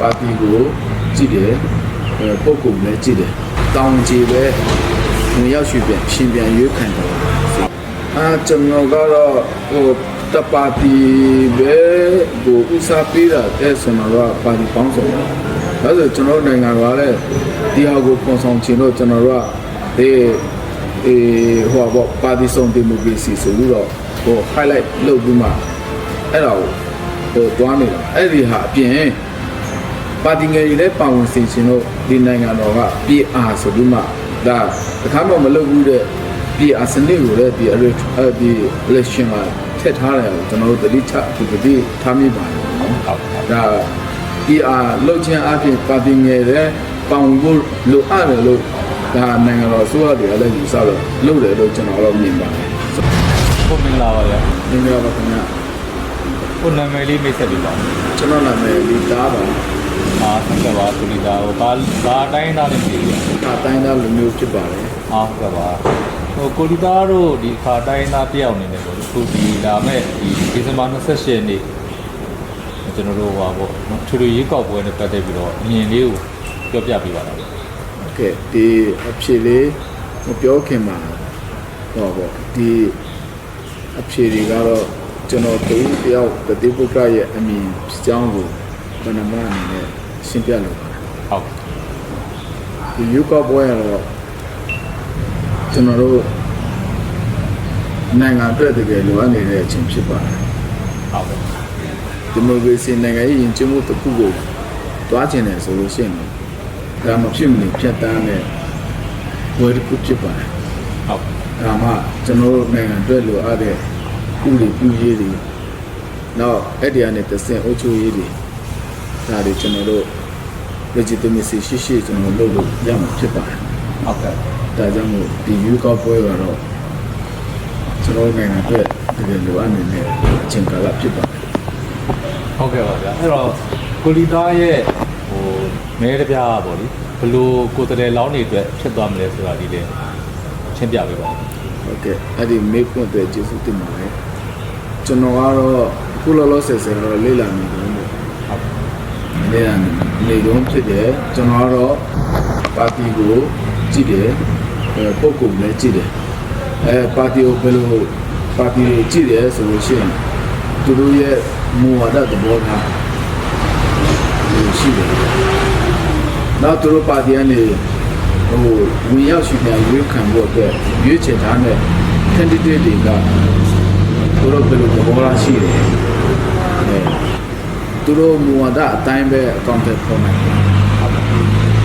ပါတီကိုကြည့်တယ်အဲပုဂ္ဂိုလ်လည်းကြည့်တယ်တောင်းကြည့်ပဲဝင်ရောက်ရွှေ့ပြန်ရှင်ပြန်ရွေးခံတယ်အာကျွန်တော်ကတော့ဟိုတပါတီပဲကိုဥစားပေးတာတဲ့ဆိုတော့ပါတီပေါင်းစုံတယ်ဒါဆိုကျွန်တော်တို့နိုင်ငံကလည်းဒီဟာကိုပုံဆောင်ချင်တော့ကျွန်တော်တို့ကဒီအေးဟိုဘောပါတီစုံဒီမိုကရေစီဆိုပြီးတော့ဟို highlight လုပ်ပြီးမှအဲ့ဒါကိုဟိုတွားနေတာအဲ့ဒီဟာအပြင် ပါတီငယ်ကြီးလည်းပါဝင်စီခြင်းလို့ဒီနိုင်ငံတော်က PR ဆိုပြီးမှဒါတခါမှမလုပ်ဘူးတဲ့ PR စနစ်ကိုလည်းဒီအဲ့ဒီ election မှာထည့်ထားတယ်ကျွန်တော်တို့တတိချဒီတတိထားမိပါတယ်နော်ဟုတ်ဟုတ်ဒါ PR လှုပ်ခြင်းအပြင်ပါတီငယ်တဲ့ပေါင်ဖို့လိုအပ်တယ်လို့ဒါနိုင်ငံတော်အစိုးရတွေကလည်းယူဆတော့လုပ်တယ်လို့ကျွန်တော်တော့မြင်ပါတယ်ကိုမင်္ဂလာပါဗျာ။ဒီနေ့ပါခင်ဗျာကိုနာမည်လေးမိတ်ဆက်ပေးပါဦးကျွန်တော်နာမည်လီတာပါ အားသက်ကပါသူလီတာဟိုဘာဘာတိုင်းသားလဲမသိဘူး။ဒါတိုင်းသားလူမျိုးဖြစ်ပါတယ်။အားသက်ကပါဟိုကိုလီတာတို့ဒီခါတိုင်းသားတယောက်အနေနဲ့ပေါ့ခုဒီလာမဲ့ဒီဒီဇင်ဘာ28ရက်နေ့ကျွန်တော်တို့ဟောပေါ့နော်ထူထူရေကောက်ပွဲနဲ့ပတ်သက်ပြီးတော့အမြင်လေးကိုပြောပြပေးပါလား။ဟုတ်ကဲ့ဒီအဖြစ်လေးမပြောခင်မှာဟောပေါ့ဒီအဖြစ်တွေကတော့ကျွန်တော်တူတယောက်တတိပုဂ္ဂရဲ့အမြင်အကြောင်းကို ဘဏ္ဍမအနေနဲ့ရှင်းပြလိုပါတယ်ဟုတ်ဒီယူကပွဲရတော့ကျွန်တော်တို့နိုင်ငံအတွက်တကယ်လိုအပ်နေတဲ့အချိန်ဖြစ်ပါတယ်ဟုတ်ကဲ့ဒီမိုကရေစီနိုင်ငံရေးယဉ်ကျေးမှုတစ်ခုကိုတွားကျင်တယ်ဆိုလို့ရှိရင်တော့ဒါမှဖြစ်မနေဖြတ်တန်းတဲ့ဝယ်တစ်ခုဖြစ်ပါတယ်ဟုတ်ဒါမှကျွန်တော်တို့နိုင်ငံအတွက်လိုအပ်တဲ့ဥပဒေပြုရေးတွေနောက်အဲ့ဒီအနေနဲ့တဆင့်အုပ်ချုပ်ရေးတွေ ဒါတွေကျွန်တော်တို့ legitimacy ရှိရှိကျွန်တော်တို့လုပ်လို့ရမှာဖြစ်ပါတယ်ဟုတ်ကဲ့ဒါကြောင့်မို့ဒီယူကောက်ပွဲကတော့ကျွန်တော်တို့နိုင်ငံအတွက်တကယ်လိုအပ်နေတဲ့အချိန်ကာလဖြစ်ပါတယ်ဟုတ်ကဲ့ပါဗျာအဲ့တော့ကုလီတာရဲ့ဟိုမဲတပြားပေါ့လေဘလို့ကိုယ်တည်းလောင်းနေအတွက်ဖြစ်သွားမလဲဆိုတာဒီလေရှင်းပြပေးပါဦးဟုတ်ကဲ့အဲ့ဒီမေကွန်းအတွက်ကျေးဇူးတင်ပါတယ်ကျွန်တော်ကတော့ခုလောလောဆယ်ဆယ်တော့လေ့လာနေတယ်လို့ဟုတ် လေ့လာနေတုန်းဖြစ်တယ်ကျွန်တော်ကတော့ပါတီကိုကြည့်တယ်အဲပုံကုလည်းကြည့်တယ်အဲပါတီကိုဘယ်လိုပါတီကိုကြည့်တယ်ဆိုလို့ရှိရင်သူတို့ရဲ့မူဝါဒသဘောထားလို့ရှိတယ်နောက်သူတို့ပါတီကနေဟိုဝင်ရောက်ရှိပြန်ရွေးခံဖို့အတွက်ရွေးချယ်ထားတဲ့ candidate တွေကသူတို့ဘယ်လိုသဘောထားရှိတယ်အဲ သူတို့မူဝါဒအတိုင်းပဲအကောင့်တွေပေါ်နိုင်တယ်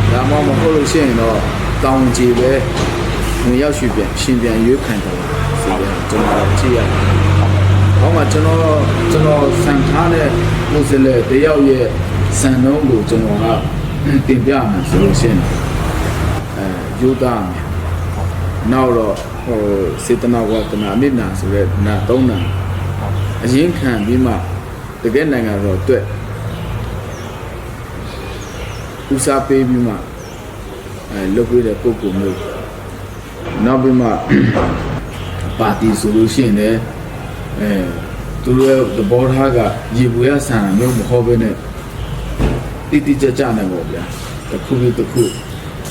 ။ဒါမှမဟုတ်လို့ရှိရင်တော့တောင်းကြည့်ပဲဝင်ရောက်ရွှေ့ပြန်ရှင်ပြန်ရွေးခံတယ်ဆိုတော့ကျွန်တော်ကြည့်ရတယ်။ဟောမှာကျွန်တော်ကျွန်တော်ဆန်ထားတဲ့ကိုယ်စလဲတယောက်ရဲ့စံနှုန်းကိုကျွန်တော်ကတင်ပြမယ်ဆိုလို့ရှိရင်အဲယူသားမယ်။နောက်တော့ဟိုစေတနာဝတ္တနာအမိနာဆိုတဲ့နာသုံးနာအရင်ခံပြီးမှ တကယ်နိုင်ငံတော်အတွက်ဦးစားပေးပြီးမှအဲလုပ်ပေးတဲ့ပုံကူမျိုးနောက်ပြီးမှပါတီဆိုလို့ရှိရင်လည်းအဲသူတို့ရဲ့သဘောထားကရေဘူးရဆန်မျိုးမဟုတ်ဘဲနဲ့တိတိကျကျနဲ့ပေါ့ဗျာတစ်ခုပြီးတစ်ခု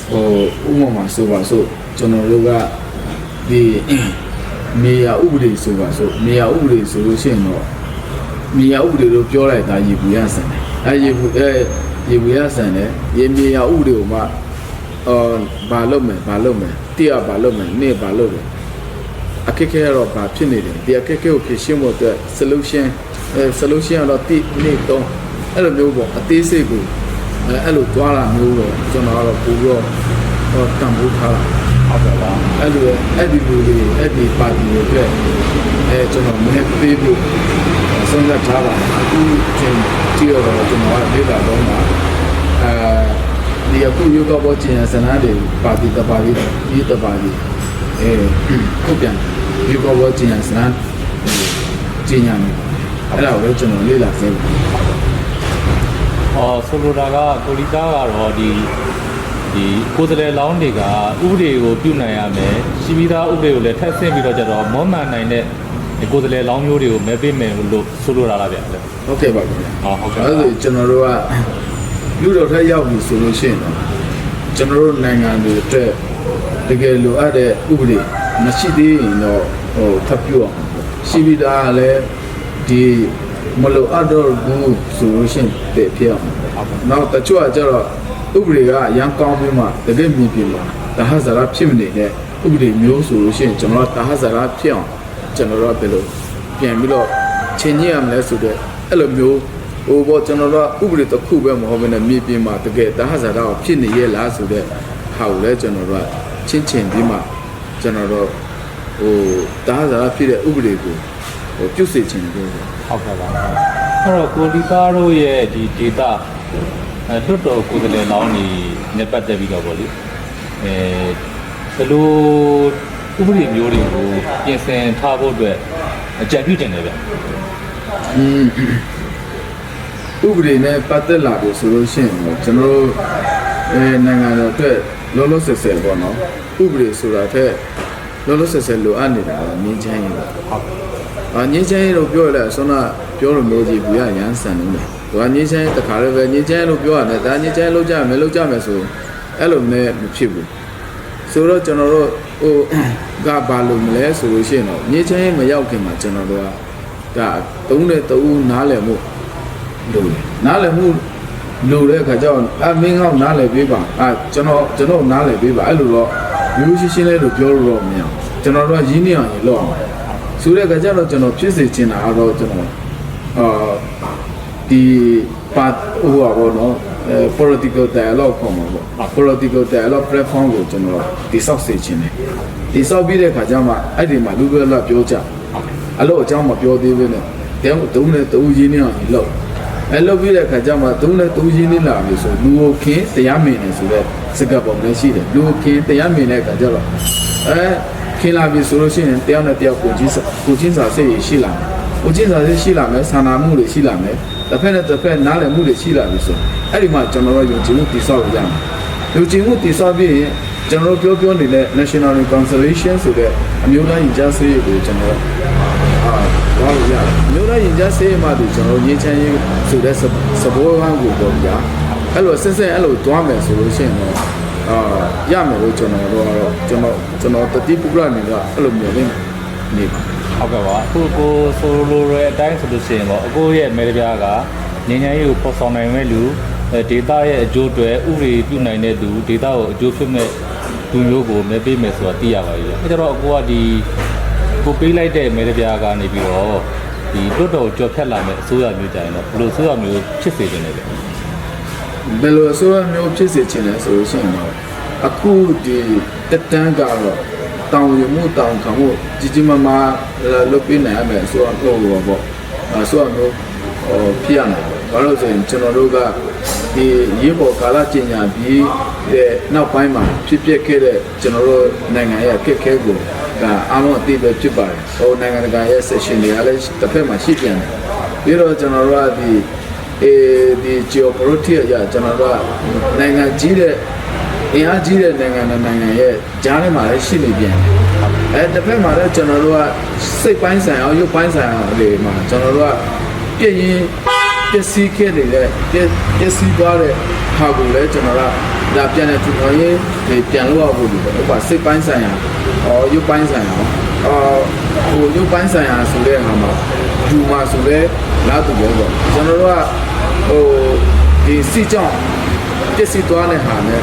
ဟိုဥပမာဆိုပါဆိုကျွန်တော်တို့ကဒီမြေယာဥပဒေဆိုပါဆိုမြေယာဥပဒေဆိုလို့ရှိရင်တော့ မြေယာဥပဒေလို့ပြောလိုက်တာရေဘူးရဆန်တယ်အဲရေဘူးအဲရေဘူးရဆန်တယ်ရေမြေယာဥပဒေကိုမှအော်ဘာလုပ်မယ်ဘာလုပ်မယ်တိရဘာလုပ်မယ်နေ့ဘာလုပ်မယ်အခက်ခဲကတော့ဘာဖြစ်နေတယ်ဒီအခက်ခဲကိုဖြေရှင်းဖို့အတွက် solution အဲ solution ကတော့တိနေ့တော့အဲ့လိုမျိုးပေါ့အသေးစိတ်ကိုအဲအဲ့လိုတွားလာမျိုးတော့ကျွန်တော်ကတော့ပို့ပြီးတော့ဟောတန်ဖိုးထားတာဟုတ်ကဲ့ပါအဲ့လိုအဲ့ဒီလူတွေအဲ့ဒီပါတီတွေအတွက်အဲကျွန်တော်မဲပေးဖို့ ဆုံးဖြတ်ထားတာအခုချိန်ကြည့်ရတော့ကျွန်တော်ကလေ့လာတော့မှာအဲဒီအခုယောဂဘောကျင်စနာတွေပါတီတပါတီဒီတပါတီအဲခုပြန်ယောဂဘောကျင်စနာကျင်ညာမယ်အဲ့ဒါကိုလည်းကျွန်တော်လေ့လာစေပါအော်ဆိုလိုတာကကိုလီတာကတော့ဒီဒီကိုယ်တည်းလောင်းတွေကဥပဒေကိုပြုနိုင်ရမယ်ရှိပြီးသားဥပဒေကိုလည်းထပ်ဆင့်ပြီးတော့ကြတော့မောမှန်နိုင်တဲ့ ဒီကိုယ်တည်းလောင်းမျိုးတွေကိုမဲပေးမယ်လို့ဆိုလိုတာလားဗျာဟုတ်ကဲ့ပါခင်ဗျာဟောဟုတ်ကဲ့အဲ့ဒါဆိုကျွန်တော်တို့ကလူတော်ထက်ရောက်ပြီဆိုလို့ရှိရင်တော့ကျွန်တော်တို့နိုင်ငံတွေအတွက်တကယ်လိုအပ်တဲ့ဥပဒေမရှိသေးရင်တော့ဟိုထပ်ပြအောင်ရှိပြီးသားလည်းဒီမလိုအပ်တော့ဘူးဆိုလို့ရှိရင်တည်ဖြစ်အောင်နောက်တချို့ကကျတော့ဥပဒေကရန်ကောင်းပြီးမှတကယ်မြင်ပြမှာတဟဇာရဖြစ်မနေတဲ့ဥပဒေမျိုးဆိုလို့ရှိရင်ကျွန်တော်ကတဟဇာရဖြစ်အောင် ကျွန်တော်တို့ကဘယ်လိုပြန်ပြီးတော့ချင်းညရမလဲဆိုတော့အဲ့လိုမျိုးဟိုဘောကျွန်တော်တို့ကဥပဒေတစ်ခုပဲမဟုတ်ဘဲနဲ့မြေပြင်မှာတကယ်တဟဇာတာကိုဖြစ်နေရဲ့လားဆိုတော့ဟာကိုလည်းကျွန်တော်တို့ကချင်းချင်းပြီးမှကျွန်တော်တို့ဟိုတဟဇာတာဖြစ်တဲ့ဥပဒေကိုဟိုပြုတ်စေချင်တယ်ပြောတယ်ဟုတ်ကဲ့ပါအဲ့တော့ကိုလီသားတို့ရဲ့ဒီ data အဲလွတ်တော်ကိုယ်စားလှယ်လောင်းနေနဲ့ပတ်သက်ပြီးတော့ဗောလေအဲဘယ်လို ဥပဒေမျိုးတွေကိုပြင်ဆင်ထားဖို့အတွက်အကြံပြုတင်တယ်ဗျอืมဥပဒေနဲ့ပတ်သက်လာပြီဆိုလို့ရှိရင်တော့ကျွန်တော်တို့အဲနိုင်ငံတော်အတွက်လောလောဆယ်ဆယ်ပေါ့နော်ဥပဒေဆိုတာထက်လောလောဆယ်ဆယ်လိုအပ်နေတာကမြင်းချမ်းရေးပါဟုတ်။အာငင်းချမ်းရေးလို့ပြောရလဲဆွမ်းနာပြောလို့မျိုးကြီးဘူးရရမ်းဆန်နေတယ်။သူကငင်းချမ်းရေးတခါလည်းပဲငင်းချမ်းရေးလို့ပြောရတယ်။ဒါငင်းချမ်းရေးလုပ်ကြမယ်လုပ်ကြမယ်ဆိုအဲ့လိုနဲ့မဖြစ်ဘူး။ဆိုတော့ကျွန်တော်တို့ ဟိုကဘာလို့မလဲဆိုလို့ရှိရင်တော့ငင်းချမ်းရေးမရောက်ခင်မှာကျွန်တော်တို့ကဒါသုံးတဲ့တူနားလည်မှုလို့နားလည်မှုလို့တဲ့အခါကျတော့အမင်းကောက်နားလည်ပေးပါအာကျွန်တော်ကျွန်တော်နားလည်ပေးပါအဲ့လိုတော့ရိုးရှင်းရှင်းလေးလို့ပြောလို့တော့မရဘူးကျွန်တော်တို့ကရင်းနှီးအောင်ရင်လုပ်အောင်ဆိုတဲ့ကကြတော့ကျွန်တော်ဖြစ်စေချင်တာကတော့ကျွန်တော်အာဒီပါဟိုပါဘောနော်အဲ political dialogue ခေါ်မှာပေါ့ political dialogue platform ကိုကျွန်တော်တိဆောက်စေချင်တယ်တိဆောက်ပြီးတဲ့ခါကျမှအဲ့ဒီမှာလူတွေလာပြောကြအဲ့လိုအကြောင်းမပြောသေးဘူးနဲ့တဲတုံးနဲ့တူရင်းနေအောင်လုပ်အဲ့လုပ်ပြီးတဲ့ခါကျမှတုံးနဲ့တူရင်းနေလာပြီဆိုလူကိုခင်းတရားမင်နေဆိုတဲ့စကားပုံလည်းရှိတယ်လူကိုခင်းတရားမင်တဲ့ခါကျတော့အဲခင်းလာပြီဆိုလို့ရှိရင်တယောက်နဲ့တယောက်ကိုချင်းစာကိုချင်းစာစိတ်ရရှိလာမယ်ကိုချင်းစာစိတ်ရှိလာမယ်ဆန္ဒမှုတွေရှိလာမယ် တစ်ဖက်နဲ့တစ်ဖက်နားလည်မှုတွေရှိလာပြီဆိုအဲ့ဒီမှာကျွန်တော်တို့ယုံကြည်မှုတည်ဆောက်ရမယ်ယုံကြည်မှုတည်ဆောက်ပြီးရင်ကျွန်တော်တို့ပြောပြောနေတဲ့ National Reconciliation ဆိုတဲ့အမျိုးသားရင်ကြားစေးကိုကျွန်တော်အာဘာလို့ရလဲအမျိုးသားရင်ကြားစေးမှဒီကျွန်တော်ရင်းချမ်းရေးဆိုတဲ့စဘောကန်းကိုပေါ့ဗျာအဲ့လိုဆက်ဆက်အဲ့လိုတွားမယ်ဆိုလို့ရှိရင်တော့အာရမယ်လို့ကျွန်တော်တို့ကတော့ကျွန်တော်ကျွန်တော်တတိပုဂ္ဂလနေကအဲ့လိုမျိုးလေးနေပါ ဟုတ်ကဲ့ပါအခုကိုဆိုလိုရဲအတိုင်းဆိုလို့ရှိရင်တော့အကိုရဲ့မဲတပြားကငញ្ញမ်းရေးကိုပေါ်ဆောင်နိုင်မဲ့လူအဲဒေတာရဲ့အကျိုးတွေဥပဒေပြုနိုင်တဲ့သူဒေတာကိုအကျိုးဖြစ်မဲ့သူမျိုးကိုမဲပေးမယ်ဆိုတာသိရပါပြီ။အဲကြတော့အကိုကဒီကိုပေးလိုက်တဲ့မဲတပြားကနေပြီးတော့ဒီလွတ်တော်ကြော်ဖြတ်လာမဲ့အစိုးရမျိုးကြရင်တော့ဘယ်လိုအစိုးရမျိုးဖြစ်စေတင်လဲဗျဘယ်လိုအဆိုးမျိုးဖြစ်စေချင်လဲဆိုလို့ရှိရင်တော့အခုဒီတက်တန်းကတော့ တောင်ရမှုတောင်ခံမှုကြီးကြီးမားမားလုပ်ပေးနိုင်ရမယ်ဆိုတော့ဟိုပေါ့ပေါ့အဆိုးမျိုးဟိုဖြစ်ရမယ်ဘာလို့ဆိုရင်ကျွန်တော်တို့ကဒီရေပေါ်ကာလကျင်ညာပြီးတဲ့နောက်ပိုင်းမှာဖြစ်ပျက်ခဲ့တဲ့ကျွန်တော်တို့နိုင်ငံရဲ့အခက်အခဲကိုဒါအားလုံးအသိပဲဖြစ်ပါတယ်ဟိုနိုင်ငံတကာရဲ့ session တွေကလည်းတစ်ဖက်မှာရှိပြန်တယ်ပြီးတော့ကျွန်တော်တို့ကဒီအဲဒီ geopolitics အရကျွန်တော်တို့ကနိုင်ငံကြီးတဲ့ အင်အားကြီးတဲ့နိုင်ငံနဲ့နိုင်ငံရဲ့ကြားထဲမှာလည်းရှိနေပြန်တယ်အဲတစ်ဖက်မှာလည်းကျွန်တော်တို့ကစိတ်ပိုင်းဆိုင်အောင်ရုပ်ပိုင်းဆိုင်အောင်လေမှာကျွန်တော်တို့ကပြည့်ရင်ပျက်စီးခဲ့နေတဲ့ပျက်ပျက်စီးသွားတဲ့ဟာကိုလည်းကျွန်တော်ကဒါပြန်တဲ့ထူထောင်ရေးဒီပြန်လို့ရဖို့ဒီပေါ့ဥပမာစိတ်ပိုင်းဆိုင်ရာအော်ရုပ်ပိုင်းဆိုင်ရာအော်ဟိုရုပ်ပိုင်းဆိုင်ရာဆိုတဲ့ဟာမှာယူမှာဆိုလဲလာတူပဲပေါ့ကျွန်တော်တို့ကဟိုဒီစီကြောင့်ပျက်စီးသွားတဲ့ဟာနဲ့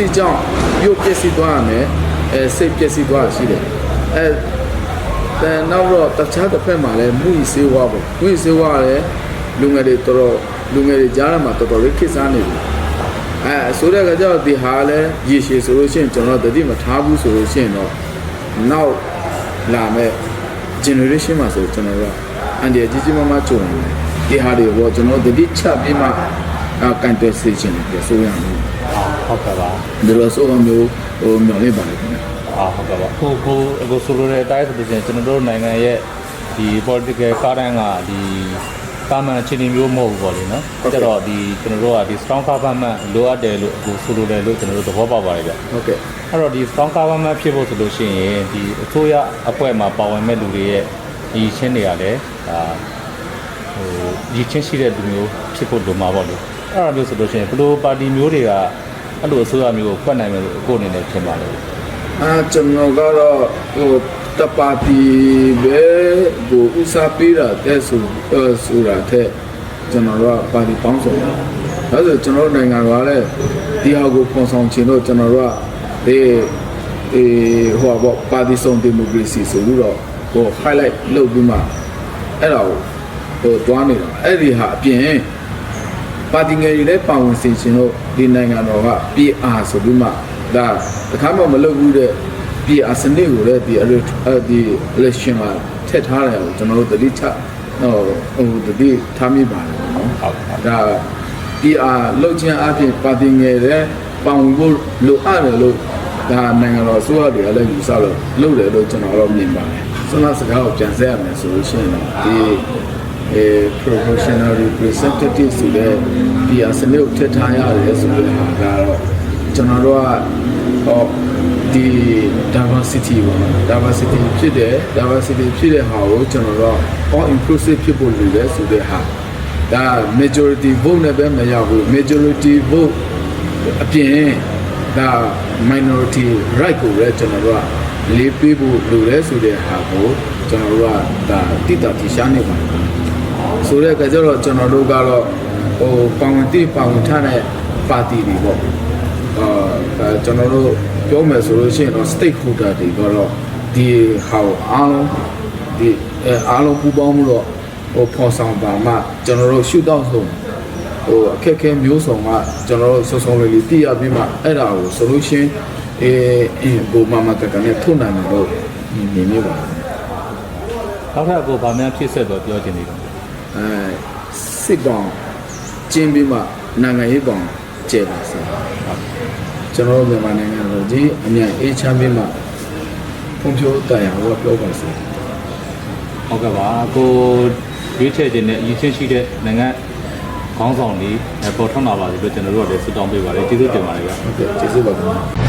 စီကြောင့်ရုပ်ပျက်စီးသွားရမယ်အဲစိတ်ပျက်စီးသွားတာရှိတယ်အဲအဲနောက်တော့တခြားတစ်ဖက်မှာလည်းမှုဤစေဝါပေါ့မှုဤစေဝါလည်းလူငယ်တွေတော်တော်လူငယ်တွေကြားထဲမှာတော်တော်လေးခေတ်စားနေပြီအဲဆိုတဲ့ကကြောင့်ဒီဟာလည်းရေရှည်ဆိုလို့ရှိရင်ကျွန်တော်တတိမထားဘူးဆိုလို့ရှိရင်တော့နောက်လာမဲ့ generation မှာဆိုကျွန်တော်တို့ကအန်ဒီကြီးကြီးမားမားကြုံနေတယ်ဒီဟာတွေဘောကျွန်တော်တတိချပြီးမှအကန်တယ်စေချင်တယ်ဆိုရမယ် ဟုတ်ကဲ့ပါဒီလိုဆိုမျိုးဟိုမျော်လင့်ပါတယ်ခင်ဗျာအာဟုတ်ကဲ့ပါကိုကိုကိုဆိုလိုတဲ့အတိုင်းဆိုလို့ရှိရင်ကျွန်တော်တို့နိုင်ငံရဲ့ဒီ political ကားတန်းကဒီကာမန်အခြေအနေမျိုးမဟုတ်ဘူးပေါ့လေနော်ကြတော့ဒီကျွန်တော်တို့ကဒီ strong government လိုအပ်တယ်လို့ကိုဆိုလိုတယ်လို့ကျွန်တော်တို့သဘောပေါက်ပါတယ်ဗျဟုတ်ကဲ့အဲ့တော့ဒီ strong government ဖြစ်ဖို့ဆိုလို့ရှိရင်ဒီအစိုးရအဖွဲ့မှာပါဝင်မဲ့လူတွေရဲ့ဒီချင်းတွေကလည်းဒါဟိုဒီချင်းရှိတဲ့လူမျိုးဖြစ်ဖို့လိုမှာပေါ့လေအဲ့ဒါမျိုးဆိုလို့ရှိရင်ဘယ်လိုပါတီမျိုးတွေက အဲ့လိုအစိုးရမျိုးကိုဖွက်နိုင်မယ်လို့ကိုယ်အနေနဲ့ထင်ပါလဲအာကျွန်တော်ကတော့ဟိုတပါတီပဲကိုဥစားပေးတာတဲ့ဆိုအဲဆိုတာတဲ့ကျွန်တော်တို့ကပါတီပေါင်းစုံတယ်ဒါဆိုကျွန်တော်တို့နိုင်ငံတော်ကလည်းဒီဟာကိုပုံဆောင်ချင်လို့ကျွန်တော်တို့ကဒီအေးဟိုဘောပါတီစုံဒီမိုကရေစီဆိုပြီးတော့ဟို highlight လုပ်ပြီးမှအဲ့ဒါကိုဟိုတွားနေတာအဲ့ဒီဟာအပြင် ပါတီငယ်တွေလည်းပါဝင်စေချင်လို့ဒီနိုင်ငံတော်က PR ဆိုပြီးမှဒါတခါမှမလုပ်ဘူးတဲ့ PR စနစ်ကိုလည်းဒီအဲ့ဒီ election မှာထည့်ထားတယ်ကိုကျွန်တော်တို့တတိချဟိုဟိုတတိထားမိပါတယ်နော်ဟုတ်ဟုတ်ဒါ PR လောက်ချင်းအပြင်ပါတီငယ်တဲ့ပေါင်ဖို့လိုအပ်တယ်လို့ဒါနိုင်ငံတော်အစိုးရတွေကလည်းယူဆလို့လုပ်တယ်လို့ကျွန်တော်တော့မြင်ပါတယ်ဆွမ်းနာစကားကိုပြန်ဆက်ရမယ်ဆိုလို့ရှိရင်တော့ဒီ အဲ proportional representative ဆိုတဲ့ PR စနစ်ကိုထည့်ထားရတယ်ဆိုတဲ့ဟာကတော့ကျွန်တော်တို့ကဟောဒီ diversity ပေါ့နော် diversity ဖြစ်တဲ့ diversity ဖြစ်တဲ့ဟာကိုကျွန်တော်တို့က all inclusive ဖြစ်ဖို့လိုတယ်ဆိုတဲ့ဟာဒါ majority vote နဲ့ပဲမရဘူး majority vote အပြင်ဒါ minority right ကိုလည်းကျွန်တော်တို့ကလေးပေးဖို့လိုတယ်ဆိုတဲ့ဟာကိုကျွန်တော်တို့ကဒါတိတာတိရှားနေပါတယ် ဆိုတဲ့အခါကျတော့ကျွန်တော်တို့ကတော့ဟိုပါဝင်တိပါဝင်ထားတဲ့ပါတီတွေပေါ့အာဒါကျွန်တော်တို့ပြောမယ်ဆိုလို့ရှိရင်တော့ stakeholder တွေကတော့ဒီဟာကိုအားလုံးဒီအဲအားလုံးပူးပေါင်းမှုတော့ဟိုဖော်ဆောင်ပါမှကျွန်တော်တို့ရှုတော့ဆုံးဟိုအခက်အခဲမျိုးစုံကကျွန်တော်တို့စုံစုံလေးလေးတည်ရပြီးမှအဲ့ဒါကို solution အေးအင်းဘူမမကကနဲ့ထုံနိုင်လို့မြင်နေပါနောက်ထပ်ကိုဗာများဖြစ်ဆက်တော့ပြောချင်နေတော့ အဲစစ်ကောင်ကျင်းပြီးမှနိုင်ငံရေးကောင်ကျဲပါစေကျွန်တော်တို့မြန်မာနိုင်ငံတော်ကြီးအမြန်အေးချမ်းပြီးမှဖွံ့ဖြိုးတရားဟောပြောပါစေဟုတ်ကဲ့ပါကိုရွေးချယ်ခြင်းနဲ့အရင်ချင်းရှိတဲ့နိုင်ငံခေါင်းဆောင်တွေပေါ်ထွက်လာပါစေလို့ကျွန်တော်တို့ကလည်းဆုတောင်းပေးပါတယ်ကျေးဇူးတင်ပါတယ်ဗျာဟုတ်ကဲ့ကျေးဇူးပါခင်ဗျာ